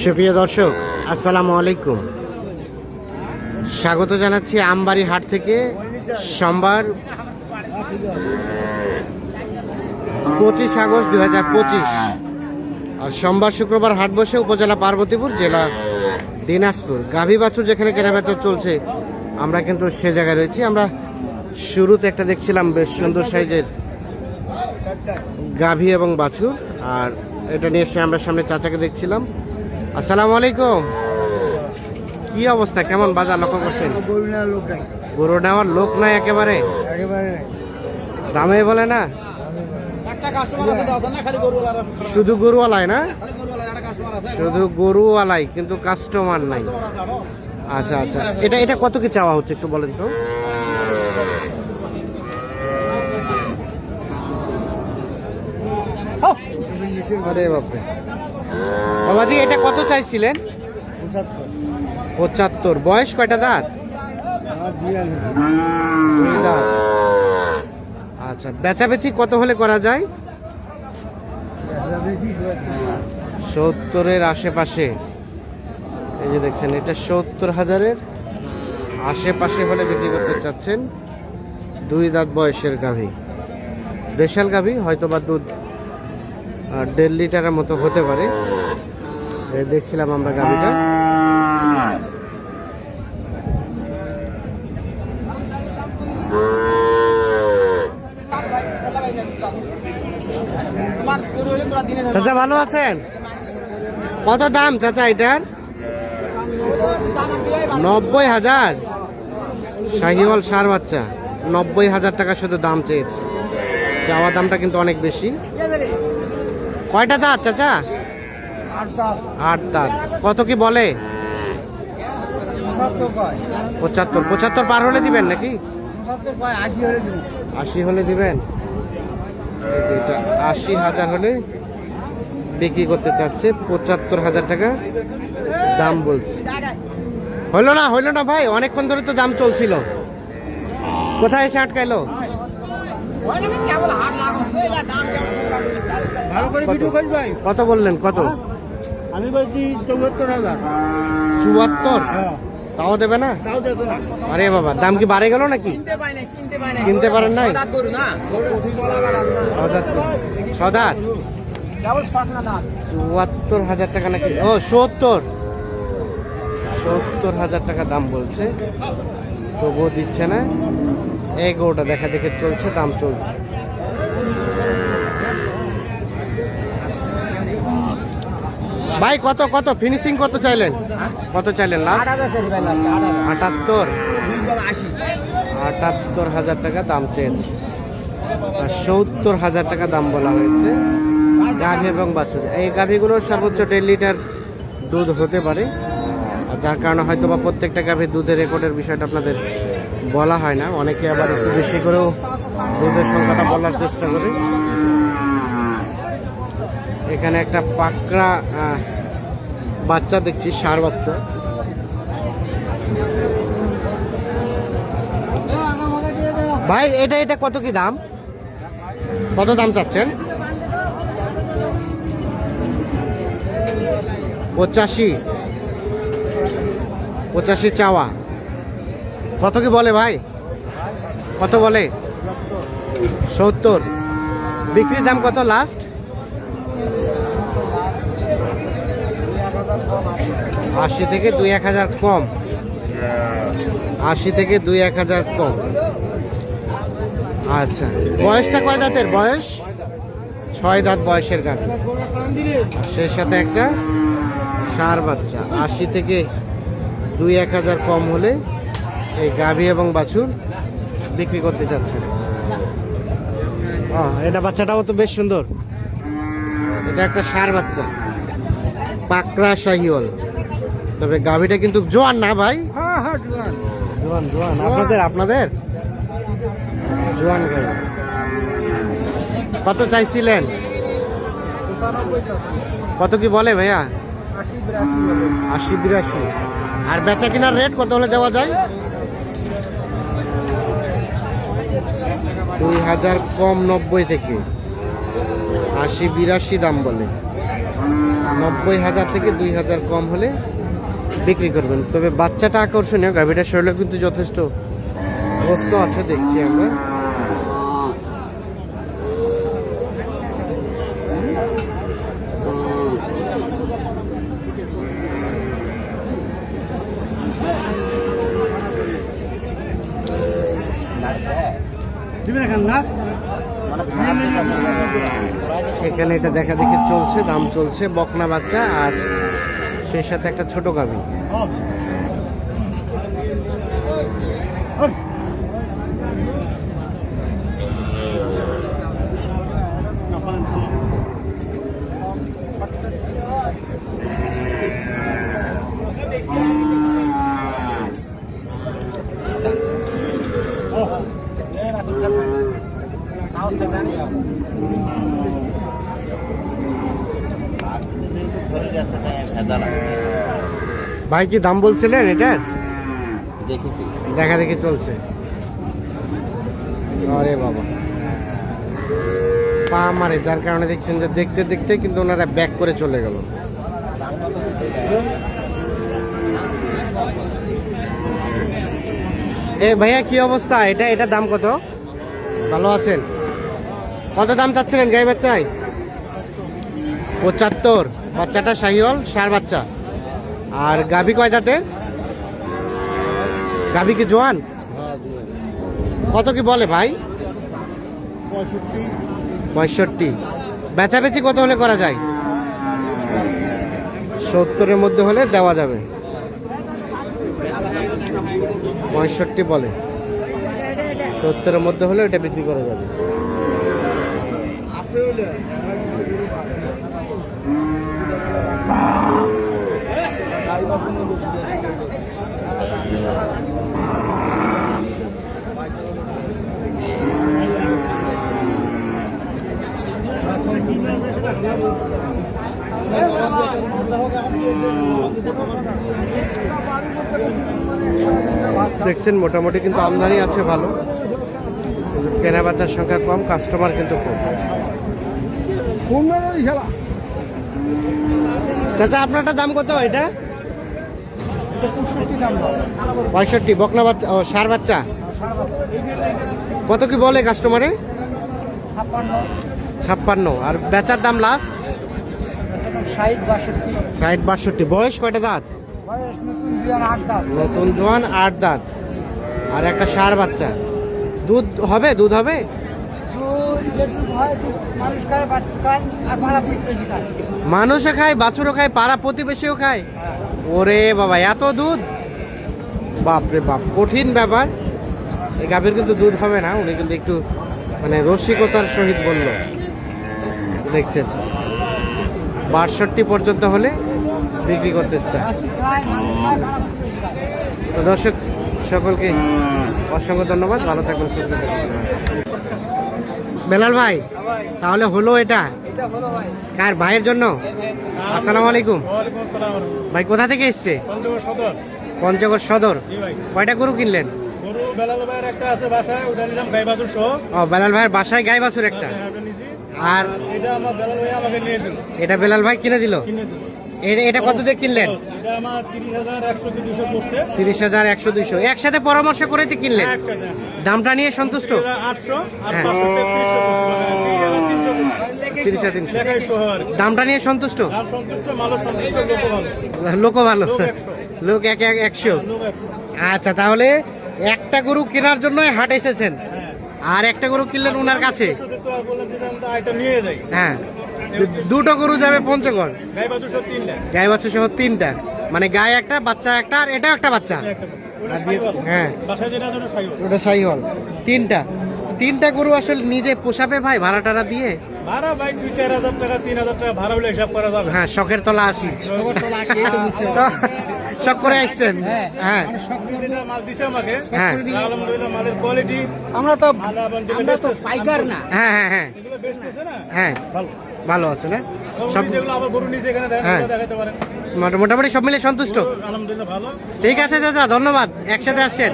সুপ্রিয় দর্শক, আসসালামু আলাইকুম। স্বাগত জানাচ্ছি আমবাড়ি হাট থেকে সোমবার পঁচিশ আগস্ট দুই হাজার পঁচিশ। আর সোমবার শুক্রবার হাট বসে উপজেলা পার্বতীপুর, জেলা দিনাজপুর। গাভী বাছুর যেখানে কেনাবেচা চলছে, আমরা কিন্তু সে জায়গায় রয়েছি। আমরা শুরুতে একটা দেখছিলাম বেশ সুন্দর সাইজের গাভী এবং বাছুর, আর এটা নিয়ে এসে আমরা সামনে চাচাকে দেখছিলাম। আসসালামু আলাইকুম। কি অবস্থা? কেমন বাজার লক্ষ্য করছেন? গরু লোক নাই। নেওয়ার লোক নাই একেবারে? দামে বলে না? একটা কাস্টমার আছে দাও না খালি গরু ওয়ালা শুধু গরুওয়ালাই না? শুধু গরুওয়ালাই কিন্তু কাস্টমার নাই। আচ্ছা আচ্ছা। এটা এটা কত কি চাওয়া হচ্ছে একটু বলেন তো আরে বাপরে। বাবাজি, এটা কত চাইছিলেন? পঁচাত্তর। বয়স কয়টা দাঁত? আচ্ছা বেচাবেচি কত হলে করা যায়? সত্তরের আশেপাশে। এই যে দেখছেন, এটা সত্তর হাজারের আশেপাশে হলে বিক্রি করতে চাচ্ছেন। দুই দাঁত বয়সের গাভী। দেশাল গাভী হয়তো বা দুধ দেড় লিটারের মতো হতে পারে। দেখছিলাম আমরা গাড়িটা। চাচা, ভালো আছেন? কত দাম চাচা এটার? নব্বই হাজার? শাহিওয়াল সার বাচ্চা। নব্বই হাজার টাকা শুধু দাম চেয়েছে। চাওয়া দামটা কিন্তু অনেক বেশি। কয়টা দাঁত চাচা? আট দাঁত। কত কি বলে? পঁচাত্তর পঁচাত্তর। পার হলে দিবেন নাকি? আশি হলে দিবেন? এটা আশি হাজার হলে বিক্রি করতে চাচ্ছে পঁচাত্তর হাজার টাকা দাম বলছে। হইল না হইল না ভাই অনেকক্ষণ ধরে তো দাম চলছিল। কোথায় এসে আটকাইলো? ভালো করে ভিডিও করি ভাই। কত বললেন? কত? আমি বলছি চৌহত্তর হাজার। চুয়াত্তর? হ্যাঁ। তাও দেবে না? আরে বাবা দাম কি বাড়ে গেল নাকি? কিনতে পাই না কিনতে পাই না কিনতে পারেন নাই? সদাত চুয়াত্তর হাজার টাকা নাকি? ও সত্তর। সত্তর হাজার টাকা দাম বলছে। তবুও দিচ্ছে না। এই গরুটা দেখা দেখে চলছে দাম চলছে। ভাই কত কত? ফিনিশিং কত চাইলেন? কত চাইলেন লাস্ট আটাত্তর। আটাত্তর হাজার টাকা দাম চেয়েছে। সত্তর হাজার টাকা দাম বলা হয়েছে। গাভী এবং বাছুর। এই গাভীগুলোর সর্বোচ্চ দেড় লিটার দুধ হতে পারে। যার কারণে হয়তো বা প্রত্যেকটা গাভীর দুধের রেকর্ডের বিষয়টা আপনাদের বলা হয় না। অনেকে আবার একটু বেশি করেও দুধের সংখ্যাটা বলার চেষ্টা করে। এখানে একটা পাকড়া বাচ্চা দেখছি সার বাচ্চা। ভাই, এটা এটা কত কি দাম? কত দাম চাচ্ছেন? পঁচাশি। পঁচাশি চাওয়া। কত কি বলে ভাই? কত বলে? সত্তর। বিক্রির দাম কত লাস্ট? আশি থেকে দুই এক হাজার কম। আশি থেকে দুই এক হাজার কম। আচ্ছা। বয়সটা কয় দাঁতের বয়স? ছয় দাঁত বয়সের গাভী। সে সাথে একটা সার বাচ্চা। আশি থেকে দুই এক হাজার কম হলে এই গাভী এবং বাছুর বিক্রি করতে চাচ্ছে ও এটা বাচ্চাটাও তো বেশ সুন্দর। এটা একটা সার বাচ্চা। পাকড়া শাহিওয়াল। তবে গাভীটা কিন্তু জোয়ান না ভাই? হ্যাঁ হ্যাঁ জুয়ান। জোয়ান আপনাদের আপনাদের? জোয়ান কত চাইছিলেন? কত কি বলে ভাইয়া? আশি বিরাশি। আর বেচা কেনার রেট কত হলে দেওয়া যায়? দুই হাজার কম নব্বই থেকে। আশি বিরাশি দাম বলে। নব্বই হাজার থেকে দুই হাজার কম হলে বিক্রি করবেন। তবে বাচ্চাটা আকর্ষণীয়, গাভীটা শরীরে কিন্তু যথেষ্ট বস্ত আছে দেখছি আমরা। এখানে এটা দেখা দেখি চলছে, দাম চলছে, বকনা বাচ্চা আর সেই সাথে একটা ছোট গাভী ভাই কি দাম বলছিলেন এটার দেখেছি। দেখা দেখি চলছে। আরে বাবা। পা মারে যার কারণে দেখছেন যে দেখতে দেখতে কিন্তু ওনারা ব্যাক করে চলে গেল। এ ভাইয়া কি অবস্থা? এটা এটা দাম কত? ভালো আছেন? কত দাম চাচ্ছিলেন গাই বাচ্চায়? পঁচাত্তর। বাচ্চাটা শাহিওল সার বাচ্চা। আর গাভী কয় দাঁতে গাভী কি জোয়ান? কত কি বলে ভাই? পঁয়ষট্টি। পঁয়ষট্টি। বেচাবেচি কত হলে করা যায়? সত্তরের মধ্যে হলে দেওয়া যাবে। পঁয়ষট্টি বলে। সত্তরের মধ্যে হলে ওটা বিক্রি করা যাবে। দেখছেন মোটামুটি কিন্তু আমদানি আছে ভালো। কেনা বেচার সংখ্যা কম কাস্টমার কিন্তু কম। চাচা আপনারটা দাম কত এটা? পঁয়ষট্টি বকনা বাচ্চা ও সার বাচ্চা? কত কি বলে কাস্টমারে ছাপ্পান্ন। আর বেচার দাম লাস্ট ষাট বাষট্টি। ষাট বাষট্টি। বয়স কয়টা দাঁত? বয়স নতুন জোয়ান আট দাঁত। আর একটা সার বাচ্চা। দুধ হবে? দুধ হবে? মানুষও খায় বাছুরও খায় পাড়া প্রতিবেশীও খায়। ওরে বাবা এত দুধ? বাপরে বাপ কঠিন ব্যাপার। এই গাভীর কিন্তু দুধ হবে না উনি কিন্তু একটু মানে রসিকতার সহিত বলল। দেখছেন। বাষট্টি পর্যন্ত হলে বিক্রি করতে চায়। তো দর্শক সকলকে অসংখ্য ধন্যবাদ ভালো থাকুন সুস্থ থাকবেন বেলাল ভাই তাহলে হলো এটা? কার ভাইয়ের জন্য? আসসালামু আলাইকুম। ভাই কোথা থেকে এসছে? পঞ্চগড় সদর। কয়টা গরু কিনলেন? বেলাল ভাইয়ের বাসায় গাই বাছুর একটা। আর এটা বেলাল ভাই কিনে দিল? কিনে দিল। এ- এটা কত দিয়ে কিনলেন? তিরিশ হাজার একশো দুশো দুইশো। একসাথে পরামর্শ করে কিনলেন? দামটা নিয়ে সন্তুষ্ট? হ্যাঁ। তিরিশ হাজার তিনশো কি। দামটা নিয়ে সন্তুষ্ট? লোক ভালো। লোক এক এক একশো। আচ্ছা তাহলে একটা গরু কেনার জন্য হাট এসেছেন। হ্যাঁ। আর একটা গরু কিনলেন ওনার কাছে? হ্যাঁ। দুটো গরু যাবে পঞ্চগড়। গায়ে বাচ্চা সহ তিনটা। মানে গায়ে একটা বাচ্চা একটা আর এটাও একটা বাচ্চা। হ্যাঁ। ওটা সাই হল তিনটা। তিনটা গরু আসলে নিজে পোষাবে ভাই ভাড়া টাড়া দিয়ে? ভাড়া ভাই দুই চার হাজার টাকা তিন হাজার টাকা ভাড়া হলে হিসাব করা যাবে। হ্যাঁ শখের তলা আসি। শখ করে আসছেন। হ্যাঁ হ্যাঁ। মালের কোয়ালিটি আমরা তো পাইকার না। হ্যাঁ হ্যাঁ হ্যাঁ। হ্যাঁ ভালো আছে না? সব হ্যাঁ। দেখাতে পারেন। মোটা- মোটামুটি সব মিলে সন্তুষ্ট? ঠিক আছে চাচা ধন্যবাদ। একসাথে আসছেন?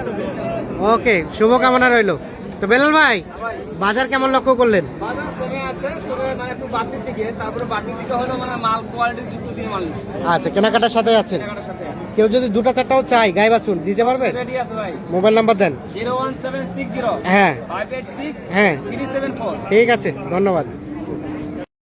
ওকে শুভকামনা রইল। তো বেলাল ভাই বাজার কেমন লক্ষ্য করলেন? বাজার কমে আছে তবে মানে একটু বাতির দিকে। তারপরে বাতির দিকে হলো মানে মাল কোয়ালিটি যুক্ত দিয়ে মাল নিচ্ছে। আচ্ছা কেনাকাটার সাথে আছেন? কেউ যদি দুটা চারটাও চাই গায়ে বাছুর দিতে পারবেন রেডি আছে ভাই। মোবাইল নাম্বার দেন। Zero one seven six zero. হ্যাঁ। হ্যাঁ। ঠিক আছে ধন্যবাদ।